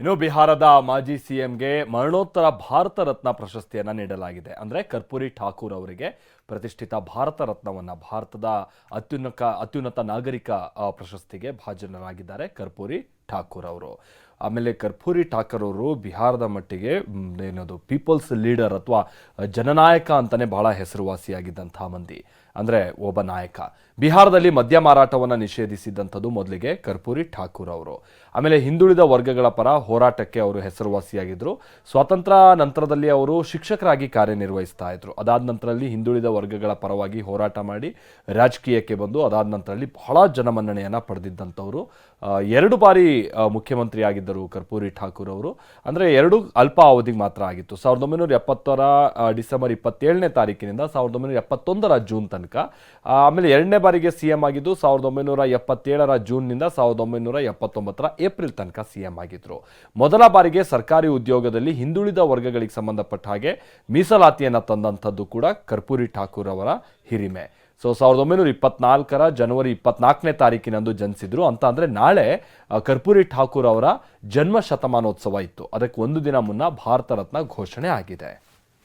ಇನ್ನು ಬಿಹಾರದ ಮಾಜಿ ಸಿಎಂಗೆ ಮರಣೋತ್ತರ ಭಾರತ ರತ್ನ ಪ್ರಶಸ್ತಿಯನ್ನ ನೀಡಲಾಗಿದೆ. ಅಂದ್ರೆ ಕರ್ಪೂರಿ ಠಾಕೂರ್ ಅವರಿಗೆ ಪ್ರತಿಷ್ಠಿತ ಭಾರತ ರತ್ನವನ್ನು ಭಾರತದ ಅತ್ಯುನ್ನತ ಅತ್ಯುನ್ನತ ನಾಗರಿಕ ಪ್ರಶಸ್ತಿಗೆ ಭಾಜನರಾಗಿದ್ದಾರೆ ಕರ್ಪೂರಿ ಠಾಕೂರ್ ಅವರು. ಆಮೇಲೆ ಕರ್ಪೂರಿ ಠಾಕರ್ ಅವರು ಬಿಹಾರದ ಮಟ್ಟಿಗೆ ಏನದು ಪೀಪಲ್ಸ್ ಲೀಡರ್ ಅಥವಾ ಜನನಾಯಕ ಅಂತಾನೆ ಬಹಳ ಹೆಸರುವಾಸಿಯಾಗಿದ್ದಂತಹ ಮಂದಿ. ಅಂದ್ರೆ ಒಬ್ಬ ನಾಯಕ. ಬಿಹಾರದಲ್ಲಿ ಮದ್ಯ ಮಾರಾಟವನ್ನು ನಿಷೇಧಿಸಿದ್ದಂಥದ್ದು ಮೊದಲಿಗೆ ಕರ್ಪೂರಿ ಠಾಕೂರ್ ಅವರು. ಆಮೇಲೆ ಹಿಂದುಳಿದ ವರ್ಗಗಳ ಪರ ಹೋರಾಟಕ್ಕೆ ಅವರು ಹೆಸರುವಾಸಿಯಾಗಿದ್ದರು ಸ್ವಾತಂತ್ರ್ಯ ನಂತರದಲ್ಲಿ ಅವರು ಶಿಕ್ಷಕರಾಗಿ ಕಾರ್ಯನಿರ್ವಹಿಸ್ತಾ ಇದ್ರು. ಅದಾದ ನಂತರದಲ್ಲಿ ಹಿಂದುಳಿದ ವರ್ಗಗಳ ಪರವಾಗಿ ಹೋರಾಟ ಮಾಡಿ ರಾಜಕೀಯಕ್ಕೆ ಬಂದು ಅದಾದ ನಂತರದಲ್ಲಿ ಬಹಳ ಜನಮನ್ನಣೆಯನ್ನು ಪಡೆದಿದ್ದಂಥವರು. ಎರಡು ಬಾರಿ ಮುಖ್ಯಮಂತ್ರಿ ಆಗಿದ್ದರು ಕರ್ಪೂರಿ ಠಾಕೂರ್ ಅವರು. ಅಂದ್ರೆ ಎರಡು ಅಲ್ಪ ಅವಧಿಗೆ ಮಾತ್ರ ಆಗಿತ್ತು. ಸಾವಿರದ ಒಂಬೈನೂರ ಎಪ್ಪತ್ತರ ಡಿಸೆಂಬರ್ ಇಪ್ಪತ್ತೇಳನೇ ತಾರೀಕಿನಿಂದ ಸಾವಿರದ ಒಂಬೈನೂರ ಎಪ್ಪತ್ತೊಂದರ ಜೂನ್ ತನಕ. ಆಮೇಲೆ ಎರಡನೇ ಬಾರಿಗೆ ಸಿ ಎಂ ಆಗಿದ್ದು ಸಾವಿರದ ಒಂಬೈನೂರ ಎಪ್ಪತ್ತೇಳರ ಜೂನ್ನಿಂದ ಸಾವಿರದ ಒಂಬೈನೂರ ಎಪ್ಪತ್ತೊಂಬತ್ತರ ಏಪ್ರಿಲ್ ತನಕ ಸಿ ಎಂ ಆಗಿದ್ರು. ಮೊದಲ ಬಾರಿಗೆ ಸರ್ಕಾರಿ ಉದ್ಯೋಗದಲ್ಲಿ ಹಿಂದುಳಿದ ವರ್ಗಗಳಿಗೆ ಸಂಬಂಧಪಟ್ಟ ಹಾಗೆ ಮೀಸಲಾತಿಯನ್ನು ತಂದಂಥದ್ದು ಕೂಡ ಕರ್ಪೂರಿ ಠಾಕೂರ್ ಅವರ ಹಿರಿಮೆ. ಸೊ ಸಾವಿರದ ಒಂಬೈನೂರ ಇಪ್ಪತ್ನಾಲ್ಕರ ಜನವರಿ ಇಪ್ಪತ್ನಾಲ್ಕನೇ ತಾರೀಕಿನಂದು ಜನಿಸಿದ್ರು. ಅಂತ ಅಂದರೆ ನಾಳೆ ಕರ್ಪೂರಿ ಠಾಕೂರ್ ಅವರ ಜನ್ಮ ಶತಮಾನೋತ್ಸವ ಇತ್ತು. ಅದಕ್ಕೆ ಒಂದು ದಿನ ಮುನ್ನ ಭಾರತ ರತ್ನ ಘೋಷಣೆ ಆಗಿದೆ.